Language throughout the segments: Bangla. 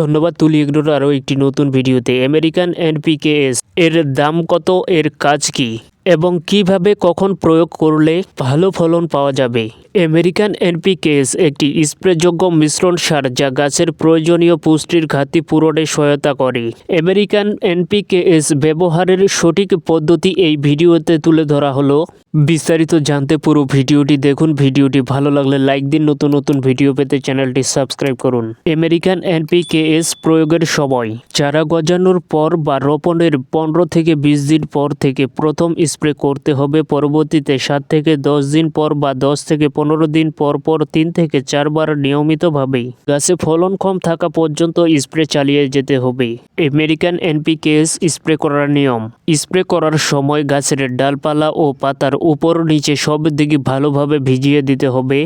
ধন্যবাদ, তুলি এগুলোর আরও একটি নতুন ভিডিওতে। আমেরিকান এনপিকেএস, এর দাম কত, এর কাজ কি? এবং কীভাবে কখন প্রয়োগ করলে ভালো ফলন পাওয়া যাবে। আমেরিকান এনপিকেএস একটি স্প্রেযোগ্য মিশ্রণ সার যা গাছের প্রয়োজনীয় পুষ্টির ঘাটতি পূরণে সহায়তা করে। আমেরিকান এনপিকেএস ব্যবহারের সঠিক পদ্ধতি এই ভিডিওতে তুলে ধরা হলো। বিস্তারিত জানতে পুরো ভিডিওটি দেখুন। ভিডিওটি ভালো লাগলে লাইক দিন। নতুন নতুন ভিডিও পেতে চ্যানেলটি সাবস্ক্রাইব করুন। আমেরিকান এনপিকেএস প্রয়োগের সময় চারা গজানোর পর বা রোপণের পনেরো থেকে বিশ দিন পর থেকে প্রথম স্প্রে করতে হবে। পরবর্তীতে সাত থেকে দশ দিন পর বা দশ থেকে পনেরো দিন পর পর তিন থেকে চারবার নিয়মিতভাবে গাছে ফলন কম থাকা পর্যন্ত স্প্রে চালিয়ে যেতে হবে। আমেরিকান এনপিকেএস স্প্রে করার নিয়ম। স্প্রে করার সময় গাছের ডালপালা ও পাতার উপর নিচে সব দিকে ভালোভাবে ভিজিয়ে দিতে হবে।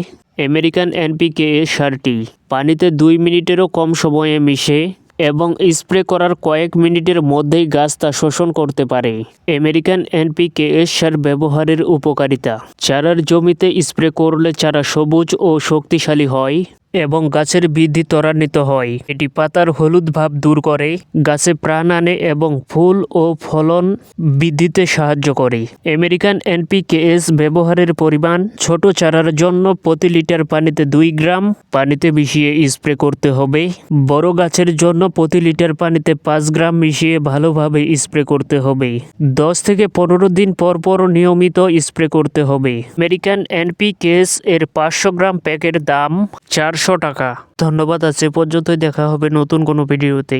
আমেরিকান এনপিকে সারটি পানিতে দুই মিনিটেরও কম সময়ে মিশে এবং স্প্রে করার কয়েক মিনিটের মধ্যেই গাছ তা শোষণ করতে পারে। আমেরিকান এনপিকে সার ব্যবহারের উপকারিতা। চারার জমিতে স্প্রে করলে চারা সবুজ ও শক্তিশালী হয়। এবং গাছের বৃদ্ধি ত্বরান্বিত হয়। এটি পাতার হলুদ ভাব দূর করে, গাছে প্রাণ আনে এবং ফুল ও ফলন বৃদ্ধিতে সাহায্য করে। আমেরিকান এনপিকেএস ব্যবহারের পরিমাণ ছোট চারার জন্য প্রতি লিটার পানিতে দুই গ্রাম পানিতে মিশিয়ে স্প্রে করতে হবে। বড় গাছের জন্য প্রতি লিটার পানিতে পাঁচ গ্রাম মিশিয়ে ভালোভাবে স্প্রে করতে হবে। দশ থেকে পনেরো দিন পর পর নিয়মিত স্প্রে করতে হবে। আমেরিকান এনপিকেএস এর পাঁচশো গ্রাম প্যাকের দাম চারশো টাকা। ধন্যবাদ আছে পর্যন্তই। দেখা হবে নতুন কোনো ভিডিওতে।